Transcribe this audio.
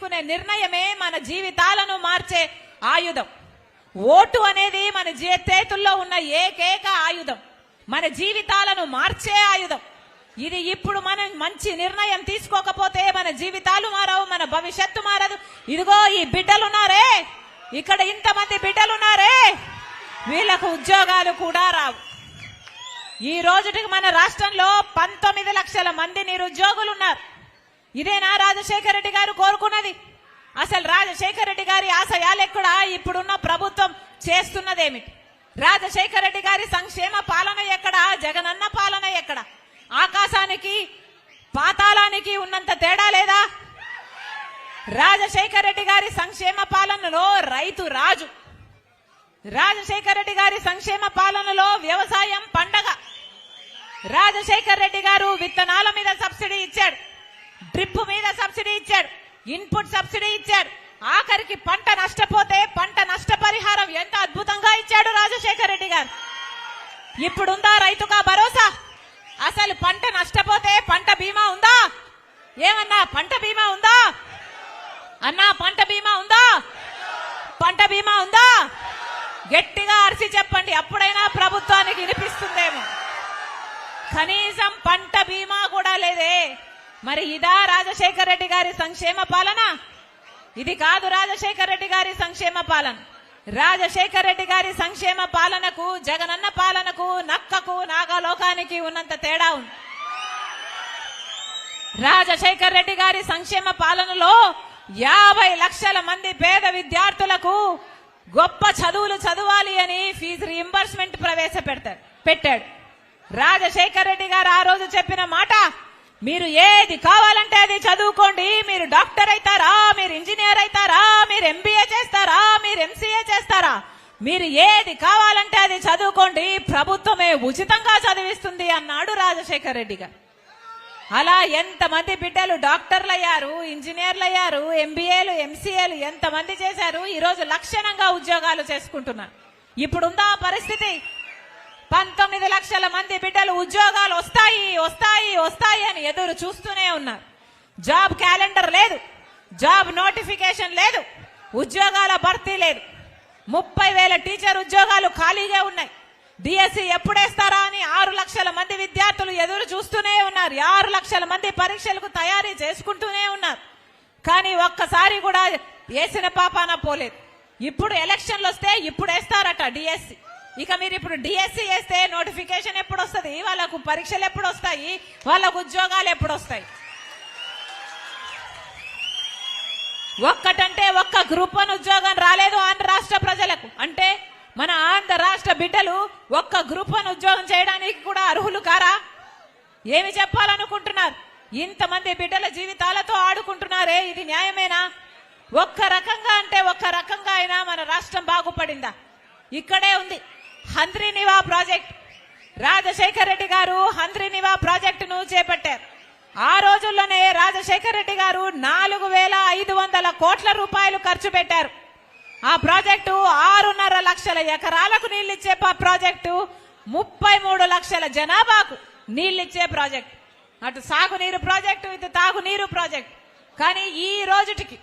తీసుకునే నిర్ణయమే మన జీవితాలను మార్చే ఆయుధం. ఓటు అనేది మన చేతుల్లో ఉన్న ఏకైక ఆయుధం. మన జీవితాలను మార్చే ఆయుధం. ఇది ఇప్పుడు మనం మంచి నిర్ణయం తీసుకోకపోతే మన జీవితాలు మారవు మన భవిష్యత్తు మారదు. ఇదిగో ఈ బిడ్డలున్నారే. ఇక్కడ ఇంతమంది బిడ్డలున్నారే. వీళ్ళకు ఉద్యోగాలు కూడా రావు. ఈ రోజుకి మన రాష్ట్రంలో పంతొమ్మిది లక్షల మంది నిరుద్యోగులు ఉన్నారు ఇదేనా రాజశేఖర రెడ్డి గారు కోరుకున్నది? అసలు రాజశేఖర రెడ్డి గారి ఆశయాలు ఎక్కడ? ఇప్పుడున్న ప్రభుత్వం చేస్తున్నదేమిటి? రాజశేఖర రెడ్డి గారి సంక్షేమ పాలన ఎక్కడ? జగనన్న పాలన ఎక్కడ? ఆకాశానికి పాతాళానికి ఉన్నంత తేడా లేదా? రాజశేఖర రెడ్డి గారి సంక్షేమ పాలనలో రైతు రాజు. రాజశేఖర రెడ్డి గారి సంక్షేమ పాలనలో వ్యవసాయం పండగ. రాజశేఖర రెడ్డి గారు విత్తనాల మీద సబ్సిడీ ఇచ్చాడు. డ్రిప్ మీద సబ్సిడీ ఇచ్చాడు ఇన్పుట్ సబ్సిడీ ఇచ్చాడు ఆఖరికి పంట నష్టపోతే పంట నష్టపరిహారం ఎంత అద్భుతంగా ఇచ్చాడు రాజశేఖర రెడ్డి గారు. ఇప్పుడుందా రైతుగా భరోసా? అసలు పంట నష్టపోతే పంట బీమా ఉందా? ఏమన్నా పంట బీమా ఉందా? అన్నా పంట బీమా ఉందా? పంట బీమా ఉందా? గట్టిగా అరిసి చెప్పండి అప్పుడైనా ప్రభుత్వానికి వినిపిస్తుందేమో. కనీసం పంట బీమా కూడా లేదే. మరి ఇదా రాజశేఖర రెడ్డి గారి సంక్షేమ పాలన? ఇది కాదు రాజశేఖర రెడ్డి గారి సంక్షేమ పాలన. రాజశేఖర రెడ్డి గారి సంక్షేమ పాలనకు జగనన్న పాలనకు నక్కకు నాగలోకానికి ఉన్నంత తేడా ఉంది. రాజశేఖర్ రెడ్డి గారి సంక్షేమ పాలనలో యాభై లక్షల మంది పేద విద్యార్థులకు గొప్ప చదువులు చదవాలి అని ఫీజు రీంబర్స్మెంట్ ప్రవేశపెడతాడు పెట్టాడు. రాజశేఖర్ రెడ్డి గారు ఆ రోజు చెప్పిన మాట మీరు ఏది కావాలంటే అది చదువుకోండి. మీరు డాక్టర్ అవుతారా? మీరు ఇంజనీర్ అవుతారా? మీరు ఎంబీఏ చేస్తారా? మీరు ఎంసీఏ చేస్తారా? మీరు ఏది కావాలంటే అది చదువుకోండి. ప్రభుత్వమే ఉచితంగా చదివిస్తుంది అన్నాడు రాజశేఖర్ రెడ్డి గారు. అలా ఎంతమంది బిడ్డలు డాక్టర్లు అయ్యారు ఇంజనీర్లు అయ్యారు ఎంబీఏలు ఎంసీఏలు ఎంతమంది చేశారు? ఈరోజు లక్షణంగా ఉద్యోగాలు చేసుకుంటున్నారు. ఇప్పుడుందా పరిస్థితి? పంతొమ్మిది లక్షల మంది బిడ్డలు ఉద్యోగాలు వస్తాయి వస్తాయి వస్తాయి అని ఎదురు చూస్తూనే ఉన్నారు. జాబ్ క్యాలెండర్ లేదు జాబ్ నోటిఫికేషన్ లేదు ఉద్యోగాల భర్తీ లేదు. ముప్పై వేల టీచర్ ఉద్యోగాలు ఖాళీగా ఉన్నాయి. డిఎస్సి ఎప్పుడేస్తారా అని ఆరు లక్షల మంది విద్యార్థులు ఎదురు చూస్తూనే ఉన్నారు. ఆరు లక్షల మంది పరీక్షలకు తయారీ చేసుకుంటూనే ఉన్నారు. కానీ ఒక్కసారి కూడా వేసిన పాపాన పోలేదు. ఇప్పుడు ఎలక్షన్లు వస్తే ఇప్పుడు వేస్తారట డిఎస్సి. ఇక మీరు ఇప్పుడు డిఎస్సి వేస్తే నోటిఫికేషన్ ఎప్పుడు వస్తుంది వాళ్ళకు పరీక్షలు ఎప్పుడు వస్తాయి వాళ్ళకు ఉద్యోగాలు ఎప్పుడు వస్తాయి ఒక్కటంటే ఒక్క గ్రూప్ వన్ ఉద్యోగం రాలేదు ఆంధ్ర రాష్ట్ర ప్రజలకు. అంటే మన ఆంధ్ర రాష్ట్ర బిడ్డలు ఒక్క గ్రూప్ వన్ ఉద్యోగం చేయడానికి కూడా అర్హులు కారా? ఏమి చెప్పాలనుకుంటున్నారు? ఇంతమంది బిడ్డల జీవితాలతో ఆడుకుంటున్నారే ఇది న్యాయమేనా? ఒక్క రకంగా అంటే ఒక్క రకంగా అయినా మన రాష్ట్రం బాగుపడిందా? ఇక్కడే ఉంది. హంద్రీనివా ప్రాజెక్ట్. రాజశేఖర రెడ్డి గారు హంద్రీనివా ప్రాజెక్టును చేపట్టారు. ఆ రోజుల్లోనే రాజశేఖర రెడ్డి గారు నాలుగు వేల ఐదు వందల కోట్ల రూపాయలు ఖర్చు పెట్టారు. ఆ ప్రాజెక్టు ఆరున్నర లక్షల ఎకరాలకు నీళ్ళిచ్చే ప్రాజెక్టు ముప్పై మూడు లక్షల జనాభాకు నీళ్ళిచ్చే ప్రాజెక్టు. అటు సాగునీరు ప్రాజెక్టు ఇటు తాగునీరు ప్రాజెక్టు. కానీ ఈ రోజుటికి